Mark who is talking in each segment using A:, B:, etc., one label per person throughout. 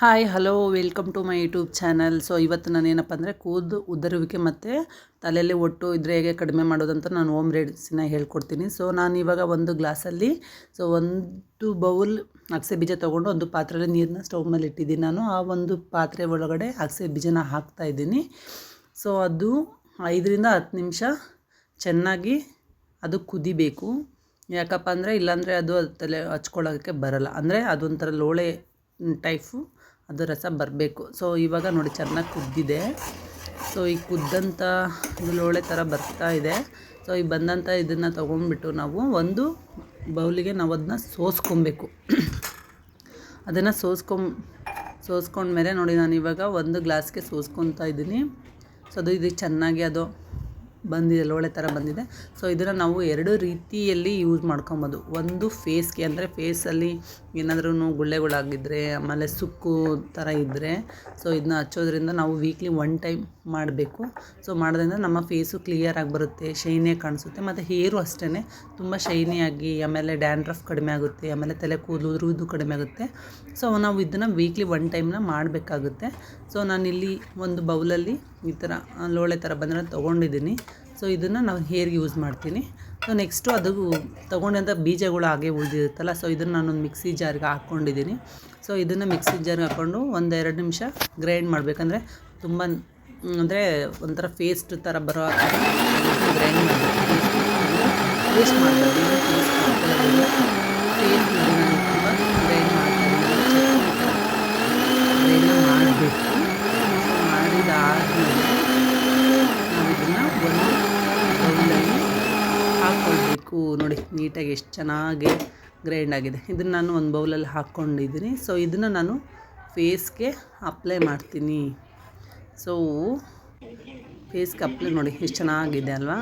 A: Hi hello welcome to my YouTube channel so ಇವತ್ತು ನಾನು ಏನಪ್ಪ ಅಂದರೆ ಕೂದು ಉದರುವಿಕೆ ಮತ್ತು ತಲೆಯಲ್ಲಿ ಒಟ್ಟು ಇದ್ರೆ ಹೇಗೆ ಕಡಿಮೆ ಮಾಡೋದಂತ ನಾನು ಹೋಮ್ ರೆಡಿಸಿನ ಹೇಳ್ಕೊಡ್ತೀನಿ. ಸೊ ನಾನು ಇವಾಗ ಒಂದು ಗ್ಲಾಸಲ್ಲಿ ಸೊ ಒಂದು ಬೌಲ್ ಅಗಸೆ ಬೀಜ ತೊಗೊಂಡು ಒಂದು ಪಾತ್ರೆಯಲ್ಲಿ ನೀರನ್ನ ಸ್ಟವ್ ಮೇಲೆ ಇಟ್ಟಿದ್ದೀನಿ ನಾನು. ಆ ಒಂದು ಪಾತ್ರೆ ಒಳಗಡೆ ಅಗಸೆ ಬೀಜನ ಹಾಕ್ತಾ ಇದ್ದೀನಿ. ಸೊ ಅದು ಐದರಿಂದ ಹತ್ತು ನಿಮಿಷ ಚೆನ್ನಾಗಿ ಅದು ಕುದಿಬೇಕು. ಯಾಕಪ್ಪ ಅಂದರೆ ಇಲ್ಲಾಂದರೆ ಅದು ತಲೆ ಹಚ್ಕೊಳ್ಳೋಕ್ಕೆ ಬರಲ್ಲ. ಅಂದರೆ ಅದೊಂಥರ ಲೋಳೆ ಟೈಫು ಅದು ರಸ ಬರಬೇಕು. ಸೊ ಇವಾಗ ನೋಡಿ ಚೆನ್ನಾಗಿ ಕುದ್ದಿದೆ. ಸೊ ಈ ಕುದ್ದಂಥ ಲೋಳೆ ಥರ ಬರ್ತಾ ಇದೆ. ಸೊ ಈ ಬಂದಂಥ ಇದನ್ನು ತೊಗೊಂಡ್ಬಿಟ್ಟು ನಾವು ಒಂದು ಬೌಲಿಗೆ ನಾವು ಅದನ್ನ ಸೋಸ್ಕೊಬೇಕು. ಅದನ್ನು ಸೋಸ್ಕೊಂ, ಸೋಸ್ಕೊಂಡ್ಮೇಲೆ ನೋಡಿ ನಾನು ಇವಾಗ ಒಂದು ಗ್ಲಾಸ್ಗೆ ಸೋಸ್ಕೊತಾ ಇದ್ದೀನಿ. ಸೊ ಅದು ಇದು ಚೆನ್ನಾಗಿ ಅದು ಬಂದಿದೆ, ಲೋಳೆ ಥರ ಬಂದಿದೆ. ಸೊ ಇದನ್ನು ನಾವು ಎರಡು ರೀತಿಯಲ್ಲಿ ಯೂಸ್ ಮಾಡ್ಕೊಬೋದು. ಒಂದು ಫೇಸ್ಗೆ ಅಂದರೆ ಫೇಸಲ್ಲಿ ಏನಾದ್ರೂ ಗುಳ್ಳೆಗಳಾಗಿದ್ದರೆ ಆಮೇಲೆ ಸುಕ್ಕು ಥರ ಇದ್ದರೆ ಸೊ ಇದನ್ನ ಹಚ್ಚೋದ್ರಿಂದ ನಾವು ವೀಕ್ಲಿ ಒನ್ ಟೈಮ್ ಮಾಡಬೇಕು. ಸೊ ಮಾಡೋದ್ರಿಂದ ನಮ್ಮ ಫೇಸು ಕ್ಲಿಯರಾಗಿ ಬರುತ್ತೆ ಶೈನಿಯಾಗಿ ಕಾಣಿಸುತ್ತೆ. ಮತ್ತು ಹೇರು ಅಷ್ಟೇ ತುಂಬ ಶೈನಿಯಾಗಿ ಆಮೇಲೆ ಡ್ಯಾಂಡ್ರಫ್ ಕಡಿಮೆ ಆಗುತ್ತೆ, ಆಮೇಲೆ ತಲೆ ಕೂದಲು ಉದುರುವುದು ಕಡಿಮೆ ಆಗುತ್ತೆ. ಸೊ ನಾವು ಇದನ್ನು ವೀಕ್ಲಿ ಒನ್ ಟೈಮ್ನ ಮಾಡಬೇಕಾಗುತ್ತೆ. ಸೊ ನಾನಿಲ್ಲಿ ಒಂದು ಬೌಲಲ್ಲಿ ಈ ಥರ ಲೋಳೆ ಥರ ಬಂದರೆ ತೊಗೊಂಡಿದ್ದೀನಿ. ಸೊ ಇದನ್ನು ನಾವು ಹೇರ್ಗೆ ಯೂಸ್ ಮಾಡ್ತೀನಿ. ಸೊ ನೆಕ್ಸ್ಟು ಅದು ತೊಗೊಂಡಂಥ ಬೀಜಗಳು ಹಾಗೆ ಉಳಿದಿರುತ್ತಲ್ಲ ಸೊ ಇದನ್ನು ನಾನೊಂದು ಮಿಕ್ಸಿ ಜಾರ್ಗೆ ಹಾಕ್ಕೊಂಡಿದ್ದೀನಿ. ಸೊ ಇದನ್ನು ಮಿಕ್ಸಿ ಜಾರ್ಗೆ ಹಾಕ್ಕೊಂಡು ಒಂದು ಎರಡು ನಿಮಿಷ ಗ್ರೈಂಡ್ ಮಾಡಬೇಕಂದ್ರೆ ತುಂಬ ಅಂದರೆ ಒಂಥರ ಫೇಸ್ಟ್ ಥರ ಬರೋ ಗ್ರೈಂಡ್ ಮಾಡಬೇಕು ತುಂಬ ಗ್ರೈಂಡ್ ಮಾಡ್ತಾ ಗ್ರೈಂಡ್ ಮಾಡಬೇಕು ಮಾಡಿದಾದಮೇಲೆ ನಾವು ಇದನ್ನು ಒಂದು ಬೌಲಲ್ಲಿ ಹಾಕ್ಕೊಳ್ಬೇಕು ನೋಡಿ, ನೀಟಾಗಿ ಎಷ್ಟು ಚೆನ್ನಾಗಿ ಗ್ರೈಂಡ್ ಆಗಿದೆ. ಇದನ್ನು ನಾನು ಒಂದು ಬೌಲಲ್ಲಿ ಹಾಕ್ಕೊಂಡಿದ್ದೀನಿ. ಸೊ ಇದನ್ನು ನಾನು ಫೇಸ್ಗೆ ಅಪ್ಲೈ ಮಾಡ್ತೀನಿ. ಸೊ ಫೇಸ್ಗೆ ಅಪ್ಲೈ ನೋಡಿ, ಎಷ್ಟು ಚೆನ್ನಾಗಿದೆ ಅಲ್ವಾ?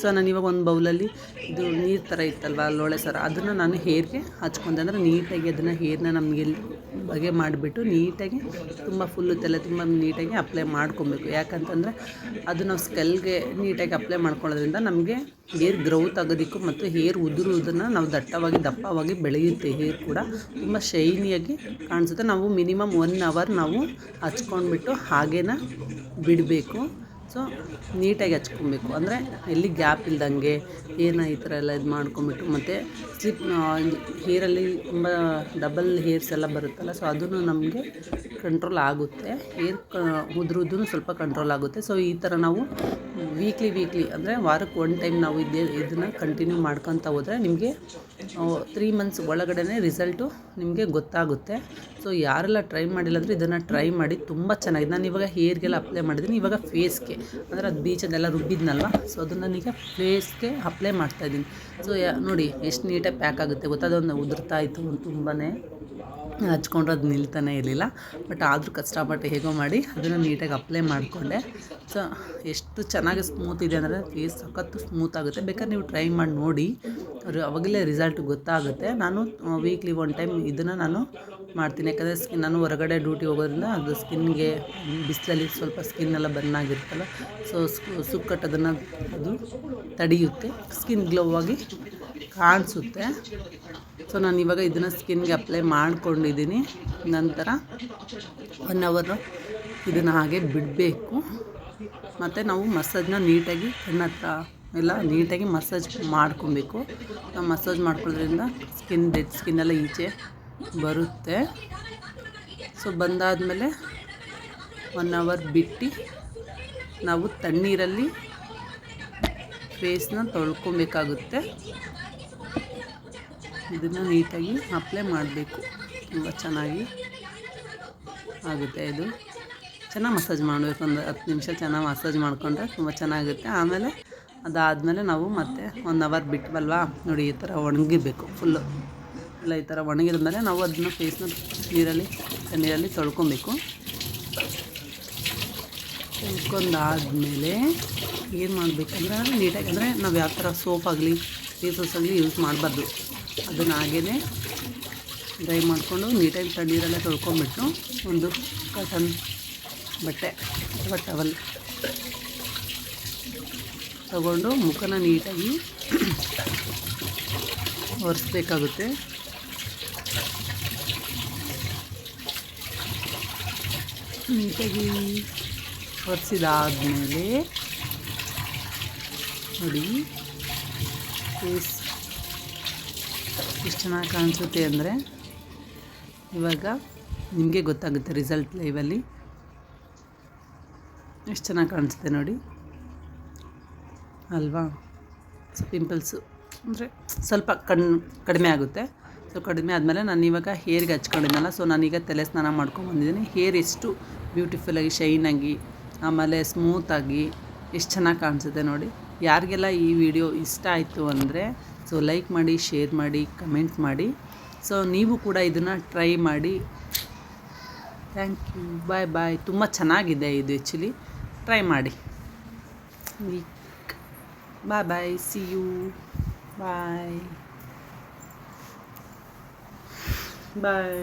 A: ಸೊ ನಾನು ಇವಾಗ ಒಂದು ಬೌಲಲ್ಲಿ ಇದು ನೀರು ಥರ ಇತ್ತಲ್ವ, ಲೋಳೆ ಸರ? ಅದನ್ನು ನಾನು ಹೇರ್ಗೆ ಹಚ್ಕೊಂಡೆ. ಅಂದರೆ ನೀಟಾಗಿ ಅದನ್ನು ಹೇರ್ನ ನಮಗೆ ಬಗೆ ಮಾಡಿಬಿಟ್ಟು ನೀಟಾಗಿ ತುಂಬ ಫುಲ್ಲು ತಲೆ ತುಂಬ ನೀಟಾಗಿ ಅಪ್ಲೈ ಮಾಡ್ಕೊಬೇಕು. ಯಾಕಂತಂದರೆ ಅದು ನಾವು ಸ್ಕೆಲ್ಗೆ ನೀಟಾಗಿ ಅಪ್ಲೈ ಮಾಡ್ಕೊಳ್ಳೋದ್ರಿಂದ ನಮಗೆ ಹೇರ್ ಗ್ರೌತ್ ಆಗೋದಕ್ಕೂ ಮತ್ತು ಹೇರ್ ಉದುರುವುದನ್ನು ನಾವು ದಟ್ಟವಾಗಿ, ದಪ್ಪವಾಗಿ ಬೆಳೆಯುತ್ತೆ. ಹೇರ್ ಕೂಡ ತುಂಬ ಶೈನಿಯಾಗಿ ಕಾಣಿಸುತ್ತೆ. ನಾವು ಮಿನಿಮಮ್ ಒನ್ ಅವರ್ ನಾವು ಹಚ್ಕೊಂಡ್ಬಿಟ್ಟು ಹಾಗೇನ ಬಿಡಬೇಕು. ಸೊ ನೀಟಾಗಿ ಹಚ್ಕೊಬೇಕು. ಅಂದರೆ ಎಲ್ಲಿ ಗ್ಯಾಪ್ ಇಲ್ದಂಗೆ ಏನ ಈ ಥರ ಎಲ್ಲ ಇದು ಮಾಡ್ಕೊಂಬಿಟ್ಟು ಮತ್ತು ಸ್ಲಿಪ್ ಹೇರಲ್ಲಿ ತುಂಬ ಡಬಲ್ ಹೇರ್ಸ್ ಎಲ್ಲ ಬರುತ್ತಲ್ಲ, ಸೊ ಅದನ್ನು ನಮಗೆ ಕಂಟ್ರೋಲ್ ಆಗುತ್ತೆ. ಹೇರ್ ಕ ಉದ್ರುದೂ ಸ್ವಲ್ಪ ಕಂಟ್ರೋಲ್ ಆಗುತ್ತೆ. ಸೊ ಈ ಥರ ನಾವು ವೀಕ್ಲಿ ವೀಕ್ಲಿ ಅಂದರೆ ವಾರಕ್ಕೆ ಒನ್ ಟೈಮ್ ನಾವು ಇದೇ ಇದನ್ನು ಕಂಟಿನ್ಯೂ ಮಾಡ್ಕೊತ ಹೋದರೆ ನಿಮಗೆ ತ್ರೀ ಮಂತ್ಸ್ ಒಳಗಡೆ ರಿಸಲ್ಟು ನಿಮಗೆ ಗೊತ್ತಾಗುತ್ತೆ. ಸೊ ಯಾರೆಲ್ಲ ಟ್ರೈ ಮಾಡಿಲ್ಲ ಅಂದರೆ ಇದನ್ನು ಟ್ರೈ ಮಾಡಿ ತುಂಬ ಚೆನ್ನಾಗಿದೆ. ನಾನು ಇವಾಗ ಹೇರ್ಗೆಲ್ಲ ಅಪ್ಲೈ ಮಾಡಿದ್ದೀನಿ ಇವಾಗ ಫೇಸ್ಗೆ ಅಂದರೆ ಅದು ಬೀಚದೆಲ್ಲ ರುಬ್ಬಿದ್ನಲ್ವ? ಸೊ ಅದನ್ನು ನನಗೆ ಫೇಸ್ಗೆ ಅಪ್ಲೈ ಮಾಡ್ತಾಯಿದ್ದೀನಿ ಸೊ ನೋಡಿ ಎಷ್ಟು ನೀಟಾಗಿ ಪ್ಯಾಕ್ ಆಗುತ್ತೆ ಗೊತ್ತಾದೊಂದು ಉದುರ್ತಾ ಇತ್ತು ತುಂಬಾ ಹಚ್ಕೊಂಡ್ರೆ ಅದು ನಿಲ್ತಾನೆ ಇರಲಿಲ್ಲ. ಬಟ್ ಆದರೂ ಕಷ್ಟಪಟ್ಟು ಹೇಗೋ ಮಾಡಿ ಅದನ್ನು ನೀಟಾಗಿ ಅಪ್ಲೈ ಮಾಡಿಕೊಂಡೆ. ಸೊ ಎಷ್ಟು ಚೆನ್ನಾಗಿ ಸ್ಮೂತ್ ಇದೆ ಅಂದರೆ ಫೇಸ್ ಸಖತ್ತು ಸ್ಮೂತ್ ಆಗುತ್ತೆ. ಬೇಕಾದ್ರೆ ನೀವು ಟ್ರೈ ಮಾಡಿ ನೋಡಿ. ಅವಾಗಲೇ ರಿಸಲ್ಟ್ ಗೊತ್ತಾಗುತ್ತೆ. ನಾನು ವೀಕ್ಲಿ ಒನ್ ಟೈಮ್ ಇದನ್ನು ನಾನು ಮಾಡ್ತೀನಿ. ಯಾಕಂದರೆ ಸ್ಕಿನ್ ನಾನು ಹೊರಗಡೆ ಡ್ಯೂಟಿ ಹೋಗೋದ್ರಿಂದ ಅದು ಸ್ಕಿನ್ಗೆ ಬಿಸಿಲಲ್ಲಿ ಸ್ವಲ್ಪ ಸ್ಕಿನ್ ಎಲ್ಲ ಬರ್ನ್ ಆಗಿರುತ್ತಲ್ಲ ಸೊ, ಸುಕ್ಕಟ್ಟೋದನ್ನು ಅದು ತಡೆಯುತ್ತೆ. ಸ್ಕಿನ್ ಗ್ಲೋ ಆಗಿ ಕಾಣಿಸುತ್ತೆ. ಸೊ ನಾನು ಇವಾಗ ಇದನ್ನು ಸ್ಕಿನ್ಗೆ ಅಪ್ಲೈ ಮಾಡ್ಕೊಂಡಿದ್ದೀನಿ. ನಂತರ ಒನ್ ಅವರು ಇದನ್ನು ಹಾಗೆ ಬಿಡಬೇಕು. ಮತ್ತು ನಾವು ಮಸಾಜ್ನ ನೀಟಾಗಿ ಕಣ್ಣ ಎಲ್ಲ ನೀಟಾಗಿ ಮಸಾಜ್ ಮಾಡ್ಕೊಬೇಕು. ಮಸಾಜ್ ಮಾಡ್ಕೊಳ್ಳೋದ್ರಿಂದ ಸ್ಕಿನ್ ಡೆಡ್ ಸ್ಕಿನ್ನೆಲ್ಲ ಈಚೆ ಬರುತ್ತೆ. ಸೊ, ಬಂದಾದಮೇಲೆ ಒನ್ ಅವರ್ ಬಿಟ್ಟು ನಾವು ತಣ್ಣೀರಲ್ಲಿ ಫೇಸ್ನ ತೊಳ್ಕೊಬೇಕಾಗುತ್ತೆ. ಇದನ್ನು ನೀಟಾಗಿ ಅಪ್ಲೈ ಮಾಡಬೇಕು. ತುಂಬ ಚೆನ್ನಾಗಿ ಆಗುತ್ತೆ ಇದು. ಚೆನ್ನಾಗಿ ಮಸಾಜ್ ಮಾಡಬೇಕು ಒಂದು ಹತ್ತು ನಿಮಿಷ ಚೆನ್ನಾಗಿ ಮಸಾಜ್ ಮಾಡಿಕೊಂಡ್ರೆ ತುಂಬ ಚೆನ್ನಾಗಿರುತ್ತೆ. ಆಮೇಲೆ ಅದಾದಮೇಲೆ ನಾವು ಮತ್ತೆ ಒನ್ ಅವರ್ ಬಿಟ್ವಲ್ವಾ? ನೋಡಿ, ಈ ಥರ ಒಣಗಿಬೇಕು ಫುಲ್ಲು ಇಲ್ಲ ಈ ಥರ ಒಣಗಿದ ಮೇಲೆ ನಾವು ಅದನ್ನ ಫೇಸ್ನ ನೀರಲ್ಲಿ ನೀರಲ್ಲಿ ತೊಳ್ಕೊಬೇಕು. ತೊಳ್ಕೊಂಡಾದಮೇಲೆ ಏನು ಮಾಡಬೇಕಂದ್ರೆ ನೀಟಾಗಿ, ಅಂದರೆ ನಾವು ಯಾವ ಥರ ಸೋಪ್ ಆಗಲಿ ಫೇಸ್ ಆಗಲಿ ಯೂಸ್ ಮಾಡಬಾರ್ದು. ಅದನ್ನು ಹಾಗೇ ಡ್ರೈ ಮಾಡಿಕೊಂಡು ನೀಟಾಗಿ ತಣ್ಣೀರೆಲ್ಲ ತೊಳ್ಕೊಂಬಿಟ್ಟು ಒಂದು ಕಾಟನ್ ಬಟ್ಟೆ ಅಥವಾ ಟವಲ್ ತಗೊಂಡು ಮುಖನ ನೀಟಾಗಿ ಒರೆಸ್ಬೇಕಾಗುತ್ತೆ. ನೀಟಾಗಿ ಒರೆಸಿದಾದ್ಮೇಲೆ ನೋಡಿ ಫೇಸ್ ಎಷ್ಟು ಚೆನ್ನಾಗಿ ಕಾಣಿಸುತ್ತೆ ಅಂದರೆ ಇವಾಗ ನಿಮಗೆ ಗೊತ್ತಾಗುತ್ತೆ ರಿಸಲ್ಟ್ ಲೈವಲ್ಲಿ ಎಷ್ಟು ಚೆನ್ನಾಗಿ ಕಾಣಿಸುತ್ತೆ ನೋಡಿ. ಅಲ್ವಾ? ಪಿಂಪಲ್ಸು ಅಂದರೆ ಸ್ವಲ್ಪ ಕಣ್ ಕಡಿಮೆ ಆಗುತ್ತೆ. ಸೊ ಕಡಿಮೆ ಆದಮೇಲೆ ನಾನು ಇವಾಗ ಹೇರ್ಗೆ ಹಚ್ಕೊಂಡಿದ್ದೆನಲ್ಲ ಸೊ ನಾನೀಗ ತಲೆ ಸ್ನಾನ ಮಾಡ್ಕೊಂಬಂದಿದ್ದೀನಿ ಹೇರ್ ಎಷ್ಟು ಬ್ಯೂಟಿಫುಲ್ಲಾಗಿ ಶೈನಾಗಿ ಆಮೇಲೆ ಸ್ಮೂತಾಗಿ ಎಷ್ಟು ಚೆನ್ನಾಗಿ ಕಾಣಿಸುತ್ತೆ ನೋಡಿ. ಯಾರಿಗೆಲ್ಲ ಈ ವಿಡಿಯೋ ಇಷ್ಟ ಆಯಿತು ಅಂದರೆ ಸೊ ಲೈಕ್ ಮಾಡಿ ಶೇರ್ ಮಾಡಿ ಕಮೆಂಟ್ ಮಾಡಿ. ಸೊ ನೀವು ಕೂಡ ಇದನ್ನು ಟ್ರೈ ಮಾಡಿ. ಥ್ಯಾಂಕ್ ಯು ಬಾಯ್ ಬಾಯ್ ತುಂಬ ಚೆನ್ನಾಗಿದೆ ಇದು ಆ್ಯಕ್ಚುಲಿ ಟ್ರೈ ಮಾಡಿ. ಬಾಯ್ bye see you bye bye